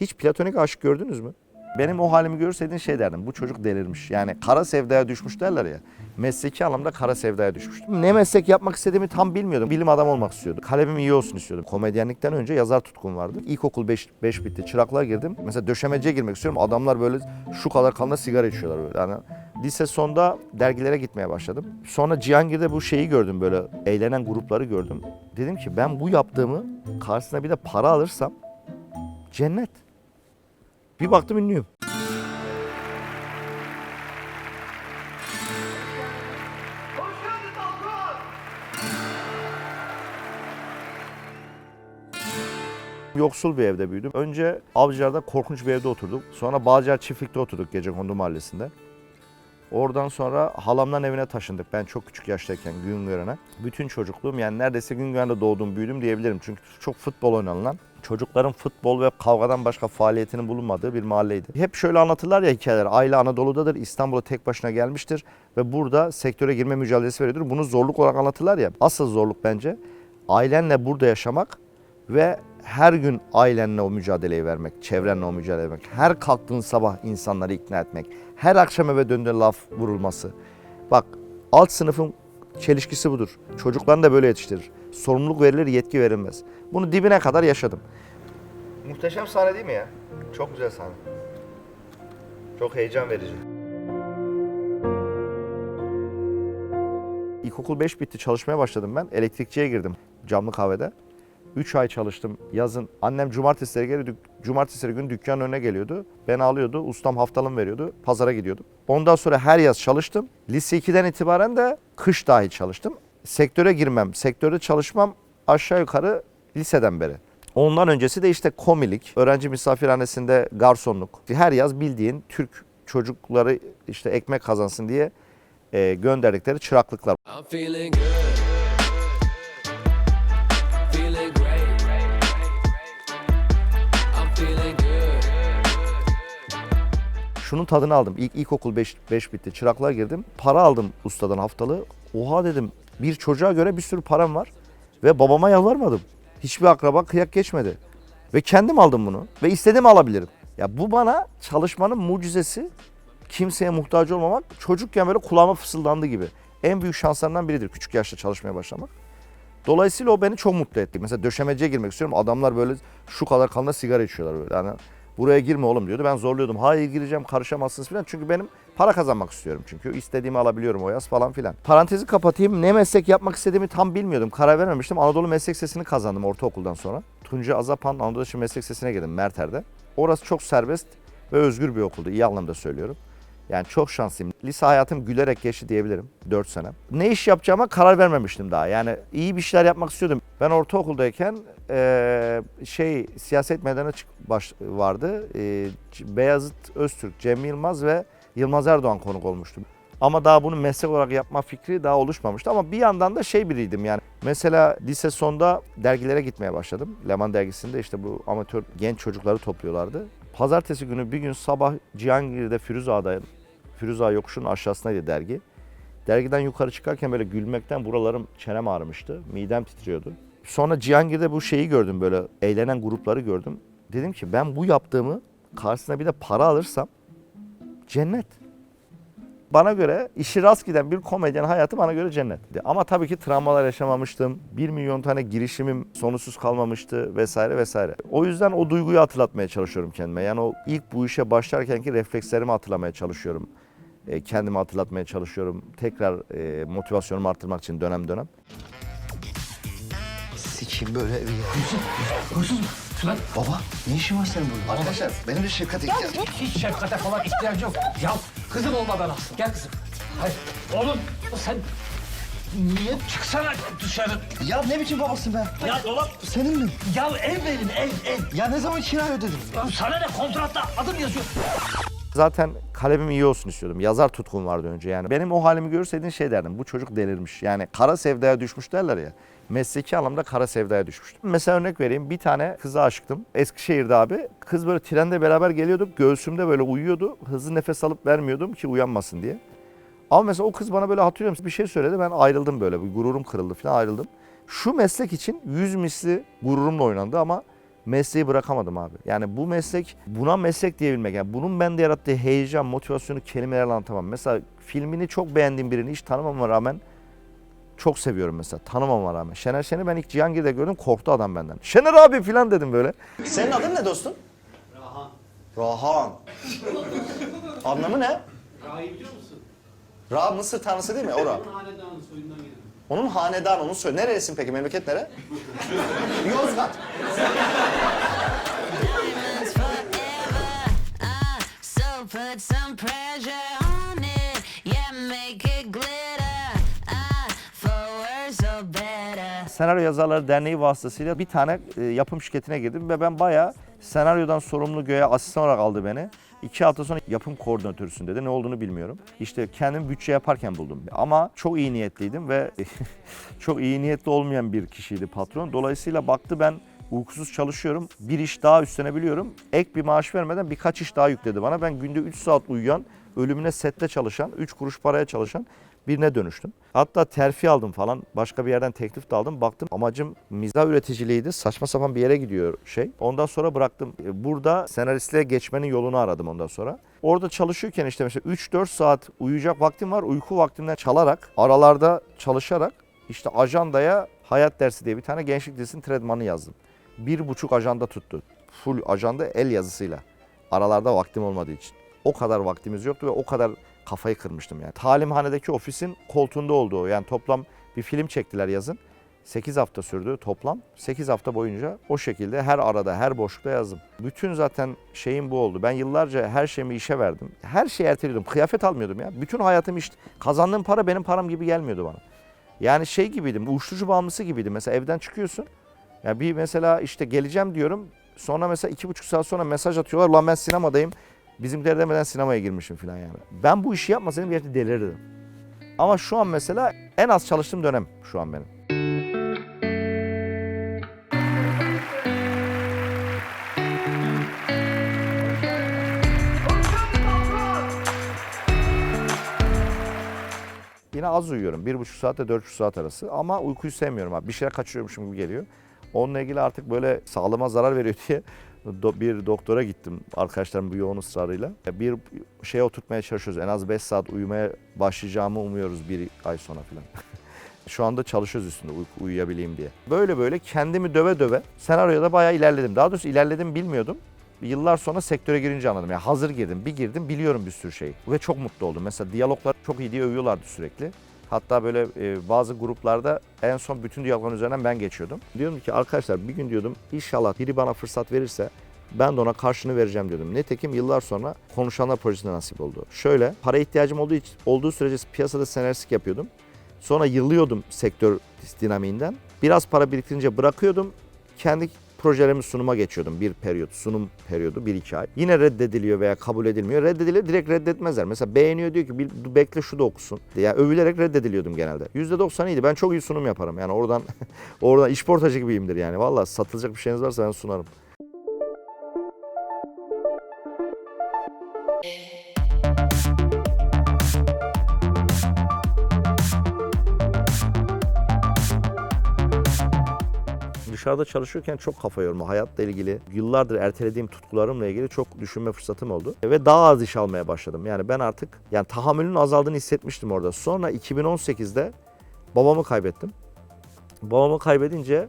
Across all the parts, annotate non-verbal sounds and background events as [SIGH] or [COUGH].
Hiç platonik aşk gördünüz mü? Benim o halimi görseydin şey derdim. Bu çocuk delirmiş. Yani kara sevdaya düşmüş derler ya. Mesleki anlamda kara sevdaya düşmüştüm. Ne meslek yapmak istediğimi tam bilmiyordum. Bilim adam olmak istiyordum. Kalemim iyi olsun istiyordum. Komedyenlikten önce yazar tutkum vardı. İlkokul 5 5 bitti. Çıraklığa girdim. Mesela döşemeciye girmek istiyorum. Adamlar böyle şu kadar kanla sigara içiyorlar böyle. Yani lise sonda dergilere gitmeye başladım. Sonra Cihangir'de bu şeyi gördüm böyle eğlenen grupları gördüm. Dedim ki ben bu yaptığımı karşısına bir de para alırsam cennet. Bir baktım ünlüyüm. Yoksul bir evde büyüdüm. Önce Avcılar'da korkunç bir evde oturduk. Sonra Bağcılar Çiftlik'te oturduk Gecekondu Mahallesi'nde. Oradan sonra halamdan evine taşındık. Ben çok küçük yaştayken Güngören'e. Bütün çocukluğum yani neredeyse Güngören'de doğdum büyüdüm diyebilirim. Çünkü çok futbol oynanılan, çocukların futbol ve kavgadan başka faaliyetinin bulunmadığı bir mahalleydi. Hep şöyle anlatırlar ya hikayeler. Aile Anadolu'dadır, İstanbul'a tek başına gelmiştir ve burada sektöre girme mücadelesi veriyordur. Bunu zorluk olarak anlatırlar ya. Asıl zorluk bence ailenle burada yaşamak ve her gün ailenle o mücadeleyi vermek, çevrenle o mücadeleyi vermek, her kalktığın sabah insanları ikna etmek, her akşam eve döndüğün laf vurulması. Bak alt sınıfın çelişkisi budur. Çocuklarını da böyle yetiştirir. Sorumluluk verilir, yetki verilmez. Bunu dibine kadar yaşadım. Muhteşem sahne değil mi ya? Çok güzel sahne. Çok heyecan verici. İlkokul 5 bitti çalışmaya başladım ben. Elektrikçiye girdim camlı kahvede. 3 ay çalıştım yazın. Annem cumartesileri geliyordu. Cumartesileri gün dükkanın önüne geliyordu. Beni alıyordu. Ustam haftalığımı veriyordu. Pazara gidiyordum. Ondan sonra her yaz çalıştım. Lise 2'den itibaren de kış dahi çalıştım. Sektöre girmem, sektörde çalışmam aşağı yukarı liseden beri. Ondan öncesi de işte komilik, öğrenci misafirhanesinde garsonluk. Her yaz bildiğin Türk çocukları işte ekmek kazansın diye e, gönderdikleri çıraklıklar. I'm feeling good. Feeling great. I'm feeling good. Şunun tadını aldım. İlk ilkokul 5 5 bitti. Çıraklığa girdim. Para aldım ustadan haftalığı. Oha dedim. Bir çocuğa göre bir sürü param var ve babama yalvarmadım. Hiçbir akraba kıyak geçmedi. Ve kendim aldım bunu ve istediğimi alabilirim. Ya bu bana çalışmanın mucizesi. Kimseye muhtaç olmamak çocukken böyle kulağıma fısıldandı gibi. En büyük şanslarından biridir küçük yaşta çalışmaya başlamak. Dolayısıyla o beni çok mutlu etti. Mesela döşemeciye girmek istiyorum. Adamlar böyle şu kadar kanla sigara içiyorlar böyle. Yani buraya girme oğlum diyordu. Ben zorluyordum. Hayır gireceğim karışamazsınız falan. Çünkü benim para kazanmak istiyorum çünkü. istediğimi alabiliyorum o yaz falan filan. Parantezi kapatayım. Ne meslek yapmak istediğimi tam bilmiyordum. Karar vermemiştim. Anadolu Meslek Sesi'ni kazandım ortaokuldan sonra. Tunca Azapan Anadolu Meslek Sesi'ne girdim Merter'de. Orası çok serbest ve özgür bir okuldu. İyi anlamda söylüyorum. Yani çok şanslıyım. Lise hayatım gülerek geçti diyebilirim 4 sene. Ne iş yapacağıma karar vermemiştim daha. Yani iyi bir şeyler yapmak istiyordum. Ben ortaokuldayken eee, şey siyaset meydana çık baş, vardı. C- Beyazıt Öztürk, Cem Yılmaz ve Yılmaz Erdoğan konuk olmuştum. Ama daha bunu meslek olarak yapma fikri daha oluşmamıştı. Ama bir yandan da şey biriydim yani. Mesela lise sonda dergilere gitmeye başladım. Leman dergisinde işte bu amatör genç çocukları topluyorlardı. Pazartesi günü bir gün sabah Cihangir'de Firuzağ'dayım. Firuzağ yokuşunun aşağısındaydı dergi. Dergiden yukarı çıkarken böyle gülmekten buralarım çenem ağrımıştı. Midem titriyordu. Sonra Cihangir'de bu şeyi gördüm böyle eğlenen grupları gördüm. Dedim ki ben bu yaptığımı karşısına bir de para alırsam cennet. Bana göre işi rast giden bir komedyen hayatı bana göre cennetti. Ama tabii ki travmalar yaşamamıştım. Bir milyon tane girişimim sonuçsuz kalmamıştı vesaire vesaire. O yüzden o duyguyu hatırlatmaya çalışıyorum kendime. Yani o ilk bu işe başlarkenki reflekslerimi hatırlamaya çalışıyorum. E, kendimi hatırlatmaya çalışıyorum. Tekrar e, motivasyonumu arttırmak için dönem dönem. Sikim böyle evi ya. Huysuz mu? Lan baba ne işin var senin burada? Arkadaşlar benim de şefkat ihtiyacım. Hiç şefkate falan ihtiyacı yok. Ya kızım olmadan alsın. Gel kızım. Hayır. Oğlum sen niye çıksana dışarı? Ya ne biçim babasın be? Ya dolap. Senin mi? Ya ev verin ev ev. Ya ne zaman kira ödedim? Ya sana ne kontratta adım yazıyor. Zaten kalemim iyi olsun istiyordum. Yazar tutkum vardı önce yani. Benim o halimi görseydin şey derdim. Bu çocuk delirmiş. Yani kara sevdaya düşmüş derler ya. Mesleki anlamda kara sevdaya düşmüştüm. Mesela örnek vereyim. Bir tane kıza aşıktım. Eskişehir'de abi. Kız böyle trende beraber geliyorduk. Göğsümde böyle uyuyordu. Hızlı nefes alıp vermiyordum ki uyanmasın diye. Ama mesela o kız bana böyle hatırlıyorum bir şey söyledi. Ben ayrıldım böyle. Bir gururum kırıldı falan ayrıldım. Şu meslek için yüz misli gururumla oynandı ama mesleği bırakamadım abi. Yani bu meslek, buna meslek diyebilmek. Yani bunun bende yarattığı heyecan, motivasyonu kelimelerle anlatamam. Mesela filmini çok beğendiğim birini hiç tanımama rağmen çok seviyorum mesela tanımama rağmen. Şener Şen'i ben ilk Cihangir'de gördüm korktu adam benden. Şener abi falan dedim böyle. Senin adın ne dostum? Rahan. Rahan. Anlamı ne? Ra'yı biliyor musun? Ra Mısır tanrısı değil mi? O Ra. Onun hanedanı soyundan gelen. Onun hanedanı, onun söyle. Neresin peki? Memleket nere? [LAUGHS] Yozgat. Put some pressure on it. Yeah, make it glitter. Senaryo Yazarları Derneği vasıtasıyla bir tane e, yapım şirketine girdim ve ben bayağı senaryodan sorumlu göğe asistan olarak aldı beni. İki hafta sonra yapım koordinatörüsün dedi. Ne olduğunu bilmiyorum. İşte kendim bütçe yaparken buldum. Ama çok iyi niyetliydim ve [LAUGHS] çok iyi niyetli olmayan bir kişiydi patron. Dolayısıyla baktı ben uykusuz çalışıyorum. Bir iş daha üstlenebiliyorum. Ek bir maaş vermeden birkaç iş daha yükledi bana. Ben günde 3 saat uyuyan, ölümüne sette çalışan, 3 kuruş paraya çalışan birine dönüştüm. Hatta terfi aldım falan. Başka bir yerden teklif de aldım. Baktım amacım mizah üreticiliğiydi. Saçma sapan bir yere gidiyor şey. Ondan sonra bıraktım. E, Burada senaristliğe geçmenin yolunu aradım ondan sonra. Orada çalışırken işte mesela 3-4 saat uyuyacak vaktim var. Uyku vaktimden çalarak, aralarda çalışarak işte ajandaya hayat dersi diye bir tane gençlik dizisinin tredmanı yazdım. Bir buçuk ajanda tuttu. Full ajanda el yazısıyla. Aralarda vaktim olmadığı için. O kadar vaktimiz yoktu ve o kadar kafayı kırmıştım yani. Talimhanedeki ofisin koltuğunda olduğu yani toplam bir film çektiler yazın. 8 hafta sürdü toplam. 8 hafta boyunca o şekilde her arada, her boşlukta yazdım. Bütün zaten şeyim bu oldu. Ben yıllarca her şeyimi işe verdim. Her şeyi erteliyordum. Kıyafet almıyordum ya. Bütün hayatım iş. Kazandığım para benim param gibi gelmiyordu bana. Yani şey gibiydim, uyuşturucu bağımlısı gibiydim. Mesela evden çıkıyorsun. Ya bir mesela işte geleceğim diyorum. Sonra mesela iki buçuk saat sonra mesaj atıyorlar. Lan ben sinemadayım. Bizimkiler demeden sinemaya girmişim falan yani. Ben bu işi yapmasaydım gerçekten delirirdim. Ama şu an mesela en az çalıştığım dönem şu an benim. Yine az uyuyorum. Bir buçuk saatle dört buçuk saat arası. Ama uykuyu sevmiyorum abi. Bir şeyler kaçırıyormuşum gibi geliyor. Onunla ilgili artık böyle sağlığıma zarar veriyor diye bir doktora gittim arkadaşlarım bu yoğun ısrarıyla. Bir şeye oturtmaya çalışıyoruz. En az 5 saat uyumaya başlayacağımı umuyoruz bir ay sonra falan. [LAUGHS] Şu anda çalışıyoruz üstünde uyku, uyuyabileyim diye. Böyle böyle kendimi döve döve senaryoda bayağı ilerledim. Daha doğrusu ilerledim bilmiyordum. Yıllar sonra sektöre girince anladım. Yani hazır girdim, bir girdim biliyorum bir sürü şeyi. Ve çok mutlu oldum. Mesela diyaloglar çok iyi diye övüyorlardı sürekli. Hatta böyle e, bazı gruplarda en son bütün diyalogların üzerinden ben geçiyordum. Diyordum ki arkadaşlar bir gün diyordum inşallah biri bana fırsat verirse ben de ona karşını vereceğim diyordum. Nitekim yıllar sonra konuşanlar projesinde nasip oldu. Şöyle para ihtiyacım olduğu, olduğu sürece piyasada senaristlik yapıyordum. Sonra yılıyordum sektör dinamiğinden. Biraz para biriktirince bırakıyordum. Kendi projelerimi sunuma geçiyordum. Bir periyot, sunum periyodu, bir iki ay. Yine reddediliyor veya kabul edilmiyor. Reddediliyor, direkt reddetmezler. Mesela beğeniyor diyor ki "Bir- bekle şu da okusun. Yani övülerek reddediliyordum genelde. %90 iyiydi. Ben çok iyi sunum yaparım. Yani oradan [LAUGHS] oradan işportacı gibiyimdir yani. Vallahi satılacak bir şeyiniz varsa ben sunarım. Dışarıda çalışırken çok kafa yorma. Hayatla ilgili yıllardır ertelediğim tutkularımla ilgili çok düşünme fırsatım oldu. Ve daha az iş almaya başladım. Yani ben artık yani tahammülün azaldığını hissetmiştim orada. Sonra 2018'de babamı kaybettim. Babamı kaybedince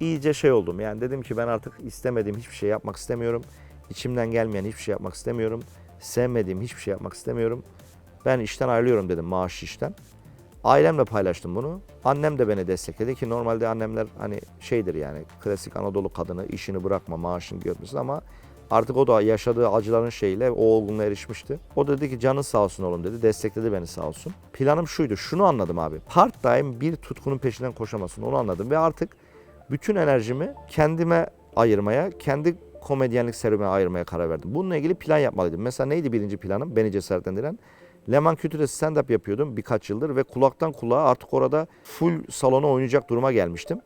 iyice şey oldum. Yani dedim ki ben artık istemediğim hiçbir şey yapmak istemiyorum. İçimden gelmeyen hiçbir şey yapmak istemiyorum. Sevmediğim hiçbir şey yapmak istemiyorum. Ben işten ayrılıyorum dedim maaş işten. Ailemle paylaştım bunu. Annem de beni destekledi ki normalde annemler hani şeydir yani klasik Anadolu kadını işini bırakma maaşını görmesin ama artık o da yaşadığı acıların şeyiyle o olgunluğa erişmişti. O dedi ki canın sağ olsun oğlum dedi. Destekledi beni sağ olsun. Planım şuydu. Şunu anladım abi. Part time bir tutkunun peşinden koşamazsın. Onu anladım ve artık bütün enerjimi kendime ayırmaya, kendi komedyenlik serüvenime ayırmaya karar verdim. Bununla ilgili plan yapmalıydım. Mesela neydi birinci planım beni cesaretlendiren? Leman Kültür'de stand-up yapıyordum birkaç yıldır ve kulaktan kulağa artık orada full salona oynayacak duruma gelmiştim.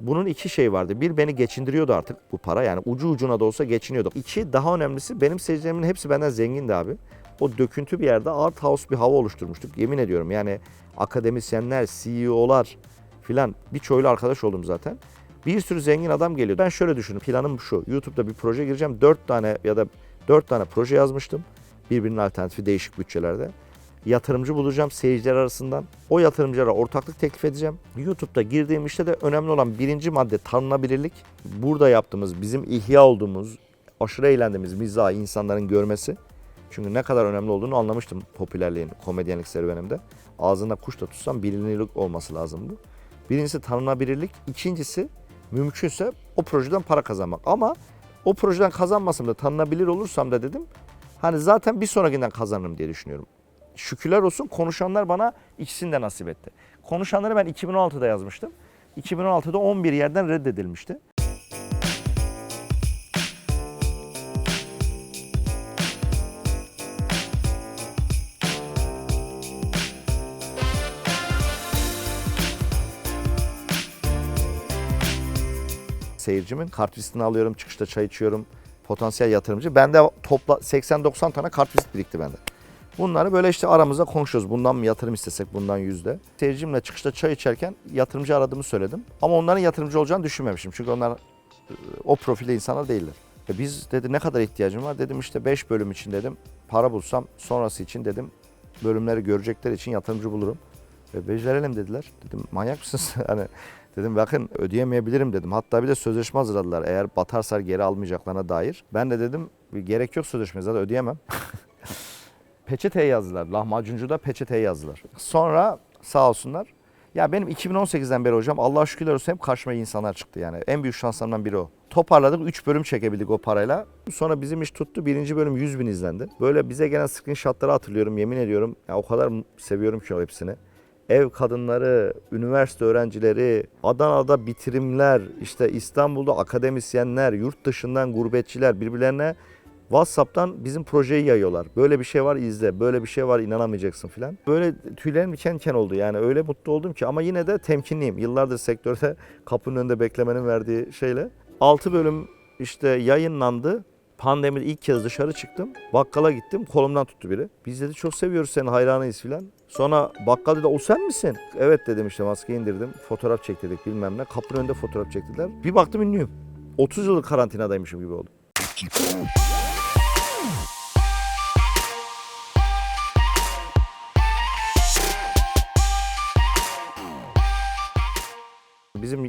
Bunun iki şey vardı. Bir beni geçindiriyordu artık bu para yani ucu ucuna da olsa geçiniyorduk. İki daha önemlisi benim seyircilerimin hepsi benden zengindi abi. O döküntü bir yerde art house bir hava oluşturmuştuk. Yemin ediyorum yani akademisyenler, CEO'lar filan birçoğuyla arkadaş oldum zaten. Bir sürü zengin adam geliyor. Ben şöyle düşündüm. Planım şu. YouTube'da bir proje gireceğim. 4 tane ya da 4 tane proje yazmıştım. Birbirinin alternatifi değişik bütçelerde. Yatırımcı bulacağım seyirciler arasından. O yatırımcılara ortaklık teklif edeceğim. YouTube'da girdiğim işte de önemli olan birinci madde tanınabilirlik. Burada yaptığımız, bizim ihya olduğumuz, aşırı eğlendiğimiz mizahı insanların görmesi. Çünkü ne kadar önemli olduğunu anlamıştım popülerliğin, komedyenlik serüvenimde. Ağzında kuş da tutsam bilinirlik olması lazım bu. Birincisi tanınabilirlik. İkincisi mümkünse o projeden para kazanmak. Ama o projeden kazanmasam da tanınabilir olursam da dedim hani zaten bir sonrakinden kazanırım diye düşünüyorum. Şükürler olsun konuşanlar bana ikisini de nasip etti. Konuşanları ben 2016'da yazmıştım. 2016'da 11 yerden reddedilmişti. seyircimin kartvizitini alıyorum, çıkışta çay içiyorum. Potansiyel yatırımcı. Bende topla 80-90 tane kartvizit birikti bende. Bunları böyle işte aramızda konuşuyoruz. Bundan mı yatırım istesek bundan yüzde. Seyircimle çıkışta çay içerken yatırımcı aradığımı söyledim. Ama onların yatırımcı olacağını düşünmemişim. Çünkü onlar e, o profilde insanlar değiller. E biz dedi ne kadar ihtiyacım var? Dedim işte 5 bölüm için dedim. Para bulsam sonrası için dedim bölümleri görecekler için yatırımcı bulurum. Ve becerelim dediler. Dedim manyak mısınız? [LAUGHS] hani dedim bakın ödeyemeyebilirim dedim. Hatta bir de sözleşme hazırladılar. Eğer batarsa geri almayacaklarına dair. Ben de dedim gerek yok sözleşme zaten ödeyemem. [LAUGHS] peçeteye yazdılar. Lahmacuncuda peçeteye yazdılar. Sonra sağ olsunlar. Ya benim 2018'den beri hocam Allah'a şükürler olsun hep karşıma insanlar çıktı yani. En büyük şanslarımdan biri o. Toparladık 3 bölüm çekebildik o parayla. Sonra bizim iş tuttu. Birinci bölüm 100 bin izlendi. Böyle bize gelen screenshotları hatırlıyorum yemin ediyorum. Ya o kadar seviyorum ki o hepsini. Ev kadınları, üniversite öğrencileri, Adana'da bitirimler, işte İstanbul'da akademisyenler, yurt dışından gurbetçiler birbirlerine WhatsApp'tan bizim projeyi yayıyorlar. Böyle bir şey var izle, böyle bir şey var inanamayacaksın filan. Böyle tüylerim diken diken oldu yani öyle mutlu oldum ki ama yine de temkinliyim. Yıllardır sektörde [LAUGHS] kapının önünde beklemenin verdiği şeyle. 6 bölüm işte yayınlandı. Pandemide ilk kez dışarı çıktım. Bakkala gittim. Kolumdan tuttu biri. Biz dedi çok seviyoruz seni hayranıyız filan. Sonra bakkal dedi o sen misin? Evet dedim işte maskeyi indirdim. Fotoğraf çektirdik bilmem ne. Kapının önünde fotoğraf çektiler. Bir baktım ünlüyüm. 30 yıllık karantinadaymışım gibi oldu.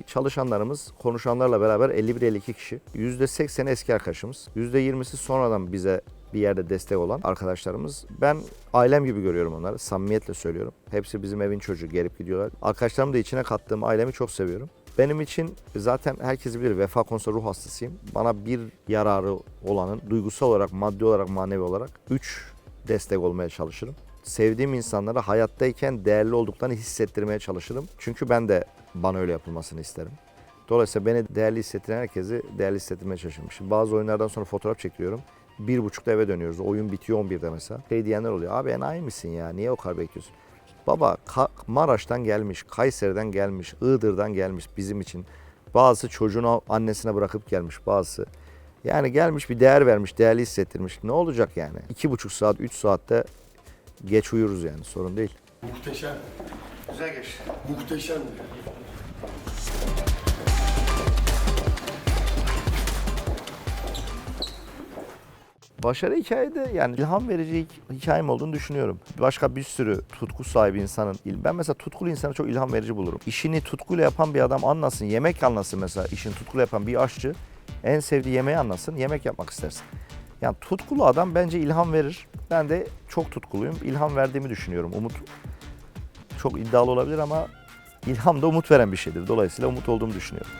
Çalışanlarımız konuşanlarla beraber 51-52 kişi. %80'i eski arkadaşımız. %20'si sonradan bize bir yerde destek olan arkadaşlarımız. Ben ailem gibi görüyorum onları. Samimiyetle söylüyorum. Hepsi bizim evin çocuğu gelip gidiyorlar. Arkadaşlarımı da içine kattığım ailemi çok seviyorum. Benim için zaten herkes bilir vefa konusunda ruh hastasıyım. Bana bir yararı olanın duygusal olarak, maddi olarak, manevi olarak 3 destek olmaya çalışırım. Sevdiğim insanlara hayattayken değerli olduklarını hissettirmeye çalışırım. Çünkü ben de bana öyle yapılmasını isterim. Dolayısıyla beni değerli hissettiren herkesi değerli hissettirmeye çalışıyorum. Şimdi bazı oyunlardan sonra fotoğraf çekiyorum. Bir buçukta eve dönüyoruz. Oyun bitiyor 11'de mesela. Şey diyenler oluyor. Abi enayi misin ya? Niye o kadar bekliyorsun? Baba Maraş'tan gelmiş, Kayseri'den gelmiş, Iğdır'dan gelmiş bizim için. Bazısı çocuğunu annesine bırakıp gelmiş bazısı. Yani gelmiş bir değer vermiş, değerli hissettirmiş. Ne olacak yani? İki buçuk saat, üç saatte geç uyuruz yani sorun değil. Muhteşem. Güzel geçti. Muhteşem. Başarı hikayede yani ilham verici hik- hikayem olduğunu düşünüyorum. Başka bir sürü tutku sahibi insanın, il- ben mesela tutkulu insanı çok ilham verici bulurum. İşini tutkuyla yapan bir adam anlasın, yemek anlasın mesela işini tutkuyla yapan bir aşçı en sevdiği yemeği anlasın, yemek yapmak istersin. Yani tutkulu adam bence ilham verir. Ben de çok tutkuluyum. İlham verdiğimi düşünüyorum. Umut çok iddialı olabilir ama ilham da umut veren bir şeydir. Dolayısıyla umut olduğumu düşünüyorum.